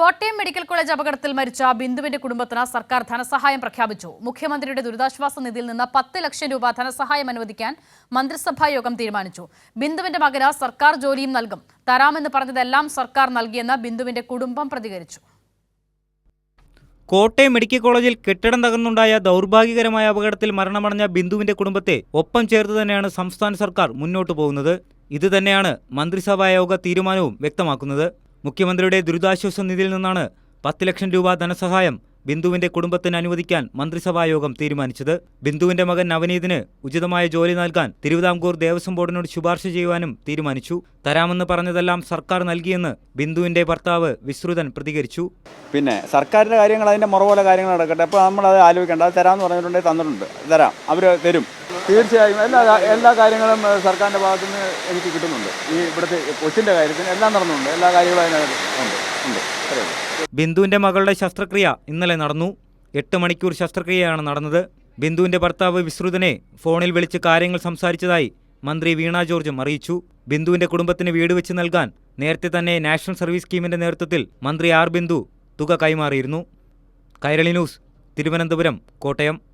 Kottayam medical college അപകടത്തിൽ മരിച്ച ബിന്ദുവിന്റെ കുടുംബത്തിന് സർക്കാർ ധനസഹായം പ്രഖ്യാപിച്ചു. മുഖ്യമന്ത്രിയുടെ ദുരിതാശ്വാസ നിധിയിൽ നിന്ന് പത്ത് ലക്ഷം രൂപ ധനസഹായം അനുവദിക്കാൻ മന്ത്രിസഭാ യോഗം തീരുമാനിച്ചു. ബിന്ദുവിന്റെ മകന് സർക്കാർ ജോലിയും നൽകും. തരാമെന്ന് പറഞ്ഞതെല്ലാം സർക്കാർ നൽകിയെന്ന് ബിന്ദുവിന്റെ കുടുംബം പ്രതികരിച്ചു. കോട്ടയം മെഡിക്കൽ കോളേജിൽ കെട്ടിടം തകർന്നുണ്ടായ ദൗർഭാഗ്യകരമായ അപകടത്തിൽ മരണമടഞ്ഞ ബിന്ദുവിന്റെ കുടുംബത്തെ ഒപ്പം ചേർത്ത് തന്നെയാണ് സംസ്ഥാന സർക്കാർ മുന്നോട്ടു പോകുന്നത്. ഇതുതന്നെയാണ് മന്ത്രിസഭാ യോഗ തീരുമാനവും വ്യക്തമാക്കുന്നത്. മുഖ്യമന്ത്രിയുടെ ദുരിതാശ്വാസ നിധിയിൽ നിന്നാണ് പത്ത് ലക്ഷം രൂപ ധനസഹായം ബിന്ദുവിന്റെ കുടുംബത്തിന് അനുവദിക്കാൻ മന്ത്രിസഭായോഗം തീരുമാനിച്ചത്. ബിന്ദുവിന്റെ മകൻ നവനീതിന് ഉചിതമായ ജോലി നൽകാൻ തിരുവിതാംകൂർ ദേവസ്വം ബോർഡിനോട് ശുപാർശ ചെയ്യുവാനും തീരുമാനിച്ചു. തരാമെന്ന് പറഞ്ഞതെല്ലാം സർക്കാർ നൽകിയെന്ന് ബിന്ദുവിന്റെ ഭർത്താവ് വിശ്രുതൻ പ്രതികരിച്ചു. പിന്നെ സർക്കാരിന്റെ കാര്യങ്ങൾ അതിന്റെ മുറ കാര്യങ്ങൾ നടക്കട്ടെ. അപ്പോൾ നമ്മൾ അത് ആലോചിക്കേണ്ട. അത് തരാമെന്ന് പറഞ്ഞിട്ടുണ്ടെങ്കിൽ തന്നിട്ടുണ്ട്. തരാം. അവർ തരും. തീർച്ചയായും. എല്ലാ എല്ലാ കാര്യങ്ങളും സർക്കാരിന്റെ ഭാഗത്തു നിന്ന് എനിക്ക് കിട്ടുന്നുണ്ട്. ഈ ഇവിടുത്തെ കൊച്ചിന്റെ കാര്യത്തിന് എല്ലാം നടന്നുണ്ട്. എല്ലാ കാര്യങ്ങളും അതിനകത്ത് ഉണ്ട്. ഉണ്ട്. ബിന്ദുവിന്റെ മകളുടെ ശസ്ത്രക്രിയ ഇന്നലെ നടന്നു. എട്ട് മണിക്കൂർ ശസ്ത്രക്രിയയാണ് നടന്നത്. ബിന്ദുവിന്റെ ഭർത്താവ് വിശ്രുതനെ ഫോണിൽ വിളിച്ച് കാര്യങ്ങൾ സംസാരിച്ചതായി മന്ത്രി വീണ ജോർജും അറിയിച്ചു. ബിന്ദുവിന്റെ കുടുംബത്തിന് വീട് വെച്ച് നൽകാൻ നേരത്തെ തന്നെ നാഷണൽ സർവീസ് സ്കീമിന്റെ നേതൃത്വത്തിൽ മന്ത്രി ആർ ബിന്ദു തുക കൈമാറിയിരുന്നു. കൈരളി ന്യൂസ് തിരുവനന്തപുരം കോട്ടയം.